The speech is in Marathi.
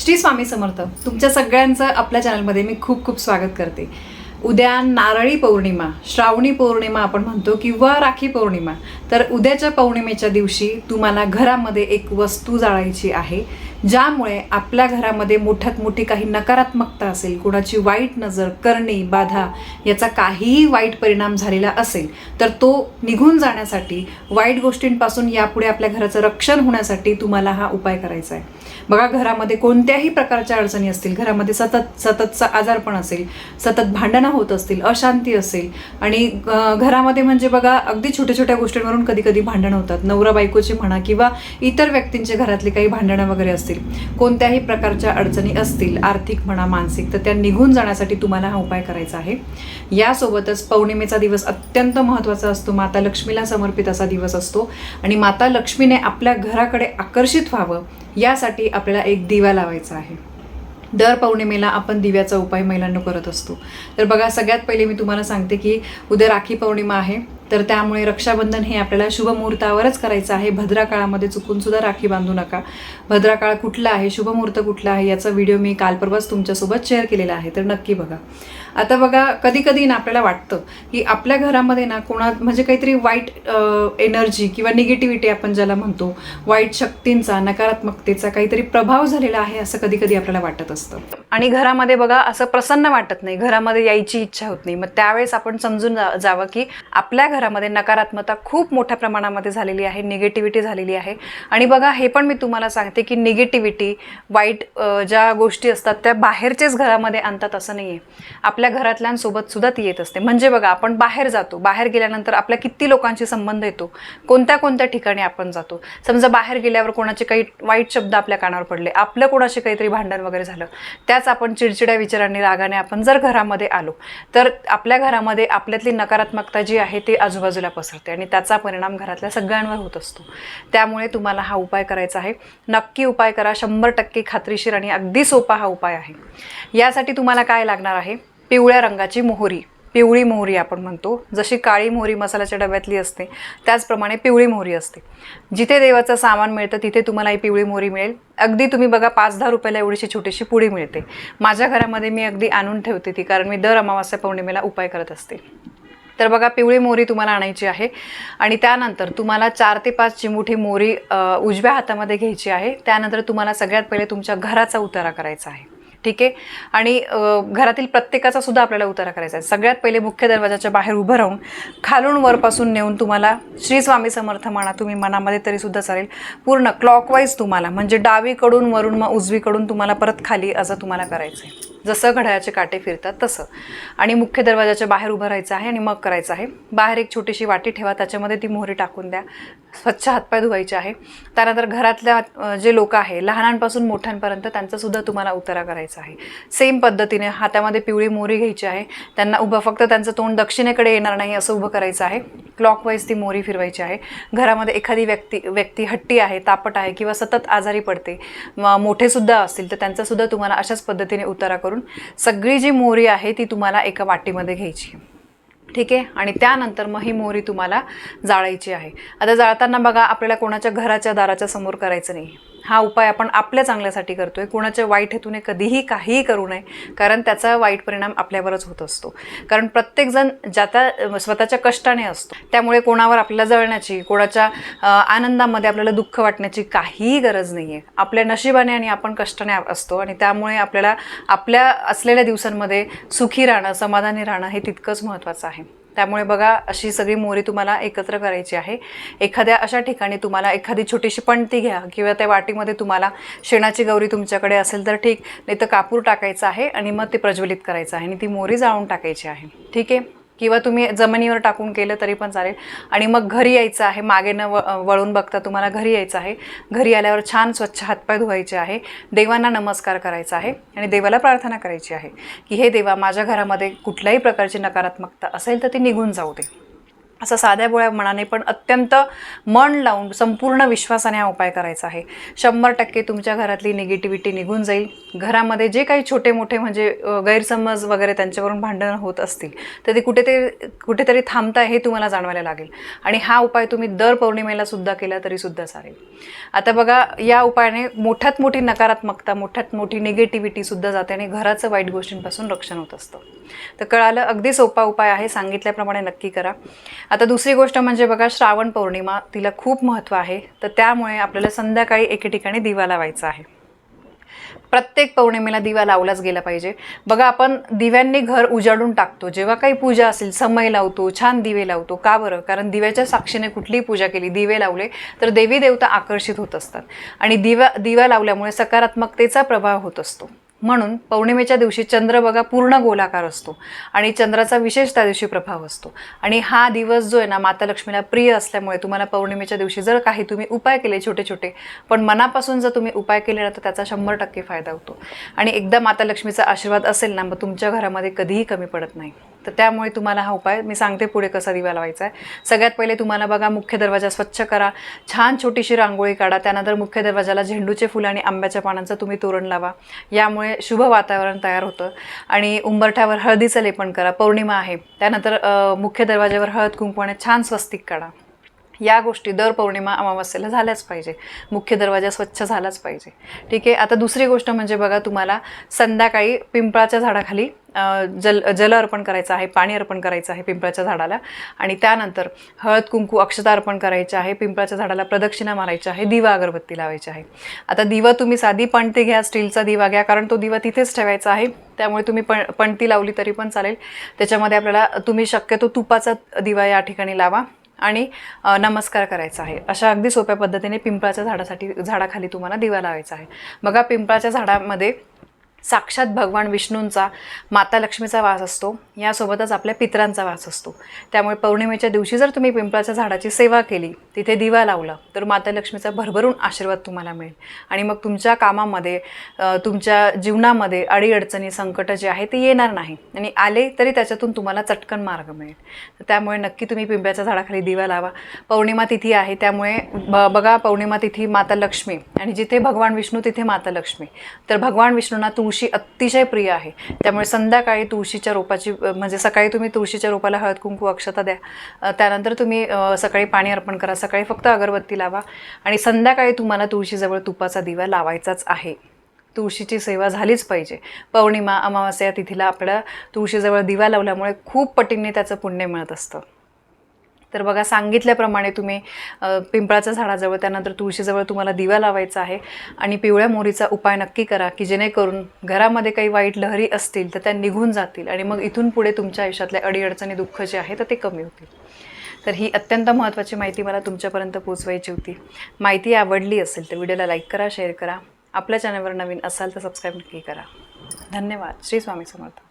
श्री स्वामी समर्थ तुमच्या सगळ्यांचं आपल्या चॅनलमध्ये मी खूप खूप स्वागत करते. उद्या नारळी पौर्णिमा श्रावणी पौर्णिमा आपण म्हणतो किंवा राखी पौर्णिमा. तर उद्याच्या पौर्णिमेच्या दिवशी तुम्हाला घरामध्ये एक वस्तू जाळायची आहे ज्यामुळे आपल्या घरामध्ये मोठ्यात मोठी काही नकारात्मकता असेल कुणाची वाईट नजर करणी बाधा याचा काहीही वाईट परिणाम झालेला असेल तर तो निघून जाण्यासाठी वाईट गोष्टींपासून यापुढे आपल्या घराचं रक्षण होण्यासाठी तुम्हाला हा उपाय करायचा आहे. बघा घरामध्ये कोणत्याही प्रकारच्या अडचणी असतील घरामध्ये सतत सततचा आजारपण असेल सतत भांडणं होत असतील अशांती असेल आणि घरामध्ये म्हणजे बघा अगदी छोट्या छोट्या गोष्टींवरून कधी कधी भांडणं होतात. नवरा बायकोची म्हणा किंवा इतर व्यक्तींचे घरातली काही भांडणं वगैरे असतील कोणत्याही प्रकारच्या अडचणी असतील आर्थिक म्हणा मानसिक तर त्या निघून जाण्यासाठी तुम्हाला हा उपाय करायचा आहे. यासोबतच पौर्णिमेचा दिवस अत्यंत महत्त्वाचा असतो. माता लक्ष्मीला समर्पित असा दिवस असतो आणि माता लक्ष्मीने आपल्या घराकडे आकर्षित व्हावं यासाठी आपल्याला एक दिवा लावायचा आहे. दर पौर्णिमेला आपण दिव्याचा उपाय महिलांना करत असतो. तर बघा सगळ्यात पहिले मी तुम्हाला सांगते की उद्या राखी पौर्णिमा आहे. तर त्यामुळे रक्षाबंधन हे आपल्याला शुभ मुहूर्तावरच करायचं आहे. भद्रा काळामध्ये चुकून सुद्धा राखी बांधू नका. भद्रा काळ कुठला आहे? शुभ मुहूर्त कुठला आहे? याचा व्हिडिओ मी काल परवाच तुमच्यासोबत शेअर केलेला आहे. तर नक्की बघा. आता बघा कधी कधी ना आपल्याला वाटतं की आपल्या घरामध्ये ना कोणा म्हणजे काहीतरी वाईट एनर्जी किंवा निगेटिव्हिटी आपण ज्याला म्हणतो वाईट शक्तींचा नकारात्मकतेचा काहीतरी प्रभाव झालेला आहे असं कधी कधी आपल्याला वाटत असतं. आणि घरामध्ये बघा असं प्रसन्न वाटत नाही. घरामध्ये यायची इच्छा होत नाही. मग त्यावेळेस आपण समजून जावं की आपल्या घरामध्ये नकारात्मकता खूप मोठ्या प्रमाणामध्ये झालेली आहे निगेटिव्हिटी झालेली आहे. आणि बघा हे पण मी तुम्हाला सांगते की निगेटिव्हिटी वाईट ज्या गोष्टी असतात त्या बाहेरचेच घरामध्ये आणतात असं नाही आहे आपल्या घरातल्यांसोबत सुद्धा ती येत असते. म्हणजे बघा आपण बाहेर जातो. बाहेर गेल्यानंतर आपल्या किती लोकांशी संबंध येतो? कोणत्या कोणत्या ठिकाणी आपण जातो? समजा बाहेर गेल्यावर कोणाचे काही वाईट शब्द आपल्या कानावर पडले. आपलं कोणाशी काहीतरी भांडण वगैरे झालं. त्याच आपण चिडचिड्या विचारांनी रागाने आपण जर घरामध्ये आलो तर आपल्या घरामध्ये आपल्यातली नकारात्मकता जी आहे ती आजूबाजूला पसरते आणि त्याचा परिणाम घरातल्या सगळ्यांवर होत असतो. त्यामुळे तुम्हाला हा उपाय करायचा आहे. नक्की उपाय करा. शंभर टक्के खात्रीशीर आणि अगदी सोपा हा उपाय आहे. यासाठी तुम्हाला काय लागणार आहे? पिवळ्या रंगाची मोहरी. पिवळी मोहरी आपण म्हणतो. जशी काळी मोहरी मसाल्याच्या डब्यातली असते त्याचप्रमाणे पिवळी मोहरी असते. जिथे देवाचं सामान मिळतं तिथे तुम्हाला ही पिवळी मोहरी मिळेल. अगदी तुम्ही बघा पाच दहा रुपयाला एवढीशी छोटीशी पुडी मिळते. माझ्या घरामध्ये मी अगदी आणून ठेवते ती कारण मी दर अमावास्या पौर्णिमेला उपाय करत असते. तर बघा पिवळी मोहरी तुम्हाला आणायची आहे. आणि त्यानंतर तुम्हाला चार ते पाच चिमुठी मोहरी उजव्या हातामध्ये घ्यायची आहे. त्यानंतर तुम्हाला सगळ्यात पहिले तुमच्या घराचा उतारा करायचा आहे. ठीक आहे? आणि घरातील प्रत्येकाचा सुद्धा आपल्याला उतारा करायचा आहे. सगळ्यात पहिले मुख्य दरवाजाच्या बाहेर उभं राहून खालून वरपासून नेऊन तुम्हाला श्री स्वामी समर्थ म्हणा तुम्ही मनामध्ये तरी सुद्धा चालेल. पूर्ण क्लॉकवाईज तुम्हाला म्हणजे डावीकडून वरून मग उजवीकडून तुम्हाला परत खाली असं तुम्हाला करायचं आहे जसं घड्याळाचे काटे फिरतात तसं. आणि मुख्य दरवाजाच्या बाहेर उभं राहायचं आहे आणि मग करायचं आहे. बाहेर एक छोटीशी वाटी ठेवा त्याच्यामध्ये ती मोहरी टाकून द्या. स्वच्छ हातपाय धुवायचे आहे. त्यानंतर घरातल्या जे लोक आहे लहानांपासून मोठ्यांपर्यंत त्यांचासुद्धा तुम्हाला उतारा करायचा आहे. सेम पद्धतीने हातामध्ये पिवळी मोरी घ्यायची आहे. त्यांना उभं फक्त त्यांचं तोंड दक्षिणेकडे येणार नाही असं उभं करायचं आहे. क्लॉकवाईज ती मोरी फिरवायची आहे. घरामध्ये एखादी व्यक्ती व्यक्ती हट्टी आहे तापट आहे किंवा सतत आजारी पडते मोठेसुद्धा असतील तर त्यांचासुद्धा तुम्हाला अशाच पद्धतीने उतारा करून सगळी जी मोरी आहे ती तुम्हाला एका वाटीमध्ये घ्यायची ठीक आहे? आणि त्यानंतर मग ही मोहरी तुम्हाला जाळायची आहे. आता जाळताना बघा आपल्याला कोणाच्या घराच्या दाराच्या समोर करायचं नाही. हा उपाय आपण आपल्या चांगल्यासाठी करतोय. कोणाच्या वाईट हेतूने कधीही काहीही करू नये कारण त्याचा वाईट परिणाम आपल्यावरच होत असतो. कारण प्रत्येकजण ज्याच्या स्वतःच्या कष्टाने असतो. त्यामुळे कोणावर आपल्याला जळण्याची कोणाच्या आनंदामध्ये आपल्याला दुःख वाटण्याची काहीही गरज नाही आहे आपल्या नशिबाने आणि आपण कष्टाने असतो आणि त्यामुळे आपल्याला आपल्या असलेल्या दिवसांमध्ये सुखी राहणं समाधानी राहणं हे तितकंच महत्त्वाचं आहे. त्यामुळे बघा अशी सगळी मोहरी तुम्हाला एकत्र करायची आहे. एखाद्या अशा ठिकाणी तुम्हाला एखादी छोटीशी पणती घ्या किंवा त्या वाटीमध्ये तुम्हाला शेणाची गौरी तुमच्याकडे असेल तर ठीक नाही तर कापूर टाकायचं आहे आणि मग ते प्रज्वलित करायचं आहे आणि ती मोहरी जाळून टाकायची आहे. ठीक आहे? किंवा तुम्ही जमिनीवर टाकून केलं तरी पण चालेल. आणि मग घरी यायचं आहे. मागे न वळून बघता तुम्हाला घरी यायचं आहे. घरी आल्यावर छान स्वच्छ हातपाय धुवायचे आहे. देवांना नमस्कार करायचा आहे. आणि देवाला प्रार्थना करायची आहे की हे देवा माझ्या घरामध्ये कुठल्याही प्रकारची नकारात्मकता असेल तर ती निघून जाऊ दे. असं साध्या बोळ्या मनाने पण अत्यंत मन लावून संपूर्ण विश्वासाने हा उपाय करायचा आहे. शंभर टक्के तुमच्या घरातली निगेटिव्हिटी निघून जाईल. घरामध्ये जे काही छोटे मोठे म्हणजे गैरसमज वगैरे त्यांच्यावरून भांडणं होत असतील तर ते कुठेतरी कुठेतरी थांबताय हे तुम्हाला जाणवायला लागेल. आणि हा उपाय तुम्ही दर पौर्णिमेला सुद्धा केला तरी सुद्धा चालेल. आता बघा या उपायाने मोठ्यात मोठी नकारात्मकता मोठ्यात मोठी निगेटिव्हिटी सुद्धा जाते आणि घराचं वाईट गोष्टींपासून रक्षण होत असतं. तर कळालं अगदी सोपा उपाय आहे. सांगितल्याप्रमाणे नक्की करा. आता दुसरी गोष्ट म्हणजे बघा श्रावण पौर्णिमा तिला खूप महत्त्व आहे. तर त्यामुळे आपल्याला संध्याकाळी एके ठिकाणी दिवा लावायचा आहे. प्रत्येक पौर्णिमेला दिवा लावलाच गेला पाहिजे. बघा आपण दिव्यांनी घर उजाडून टाकतो. जेव्हा काही पूजा असेल समय लावतो छान दिवे लावतो. का बरं? कारण दिव्याच्या साक्षीने कुठलीही पूजा केली दिवे लावले तर देवी देवता आकर्षित होत असतात. आणि दिवा दिवा लावल्यामुळे सकारात्मकतेचा प्रभाव होत असतो. म्हणून पौर्णिमेच्या दिवशी चंद्र बघा पूर्ण गोलाकार असतो आणि चंद्राचा विशेष त्या दिवशी प्रभाव असतो. आणि हा दिवस जो आहे ना माता लक्ष्मीला प्रिय असल्यामुळे तुम्हाला पौर्णिमेच्या दिवशी जर काही तुम्ही उपाय केले छोटे छोटे पण मनापासून जर तुम्ही उपाय केले ना तर त्याचा शंभर टक्के फायदा होतो. आणि एकदा माता लक्ष्मीचा आशीर्वाद असेल ना मग तुमच्या घरामध्ये कधीही कमी पडत नाही. तर त्यामुळे तुम्हाला हा उपाय मी सांगते पुढे कसा दिवा लावायचा आहे. सगळ्यात पहिले तुम्हाला बघा मुख्य दरवाजा स्वच्छ करा. छान छोटीशी रांगोळी काढा. त्यानंतर मुख्य दरवाजाला झेंडूचे फुलं आणि आंब्याच्या पानांचं तुम्ही तोरण लावा. यामुळे शुभ वातावरण तयार होतं. आणि उंबरठ्यावर हळदीचं लेपन करा. पौर्णिमा आहे. त्यानंतर मुख्य दरवाज्यावर हळद कुंकवाने छान स्वस्तिक काढा. या गोष्टी दर पौर्णिमा अमावस्येला झाल्याच पाहिजे. मुख्य दरवाजा स्वच्छ झालाच पाहिजे. ठीक आहे? आता दुसरी गोष्ट म्हणजे बघा तुम्हाला संध्याकाळी पिंपळाच्या झाडाखाली जल जल अर्पण करायचं आहे पाणी अर्पण करायचं आहे पिंपळाच्या झाडाला. आणि त्यानंतर हळद कुंकू अक्षता अर्पण करायचे आहे पिंपळाच्या झाडाला प्रदक्षिणा मारायची आहे दिवा अगरबत्ती लावायची आहे. आता दिवा तुम्ही साधी पणती घ्या स्टीलचा दिवा घ्या कारण तो दिवा तिथेच ठेवायचा आहे. त्यामुळे तुम्ही पण पणती लावली तरी पण चालेल. त्याच्यामध्ये आपल्याला तुम्ही शक्यतो तुपाचा दिवा या ठिकाणी लावा आणि नमस्कार करायचा आहे. अशा अगदी सोप्या पद्धतीने पिंपळाच्या झाडासाठी झाडाखाली तुम्हाला दिवा लावायचा आहे. बघा पिंपळाच्या झाडामध्ये साक्षात भगवान विष्णूंचा माता लक्ष्मीचा वास असतो. यासोबतच आपल्या पितरांचा वास असतो. त्यामुळे पौर्णिमेच्या दिवशी जर तुम्ही पिंपळाच्या झाडाची सेवा केली तिथे दिवा लावला तर माता लक्ष्मीचा भरभरून आशीर्वाद तुम्हाला मिळेल. आणि मग तुमच्या कामामध्ये तुमच्या जीवनामध्ये अडीअडचणी संकट जे आहे ते येणार नाही. आणि आले तरी त्याच्यातून तुम्हाला चटकन मार्ग मिळेल. त्यामुळे नक्की तुम्ही पिंपळाच्या झाडाखाली दिवा लावा. पौर्णिमा तिथी आहे त्यामुळे ब बघा पौर्णिमा तिथी माता लक्ष्मी. आणि जिथे भगवान विष्णू तिथे माता लक्ष्मी. तर भगवान विष्णूंना तुळशी तुळशी अतिशय प्रिय आहे. त्यामुळे संध्याकाळी तुळशीच्या रोपाची म्हणजे सकाळी तुम्ही तुळशीच्या रोपाला हळद कुंकू अक्षता द्या. त्यानंतर तुम्ही सकाळी पाणी अर्पण करा. सकाळी फक्त अगरबत्ती लावा. आणि संध्याकाळी तुम्हाला तुळशीजवळ तुपाचा दिवा लावायचाच आहे. तुळशीची सेवा झालीच पाहिजे. पौर्णिमा अमावस्या तिथीला आपल्या तुळशीजवळ दिवा लावल्यामुळे खूप पटींनी त्याचं पुण्य मिळत असतं. तर बघा सांगितल्याप्रमाणे तुम्ही पिंपळाच्या झाडाजवळ त्यानंतर तुळशीजवळ तुम्हाला दिवा लावायचा आहे आणि पिवळ्या मोरीचा उपाय नक्की करा की जेणेकरून घरामध्ये काही वाईट लहरी असतील तर त्या निघून जातील आणि मग इथून पुढे तुमच्या आयुष्यातल्या अडीअडचणी दुःख जे आहे तर ते कमी होतील. तर ही अत्यंत महत्त्वाची माहिती मला तुमच्यापर्यंत पोचवायची होती. माहिती आवडली असेल तर व्हिडिओला लाईक करा शेअर करा. आपल्या चॅनलवर नवीन असाल तर सबस्क्राईब नक्की करा. धन्यवाद. श्री स्वामी समर्थ.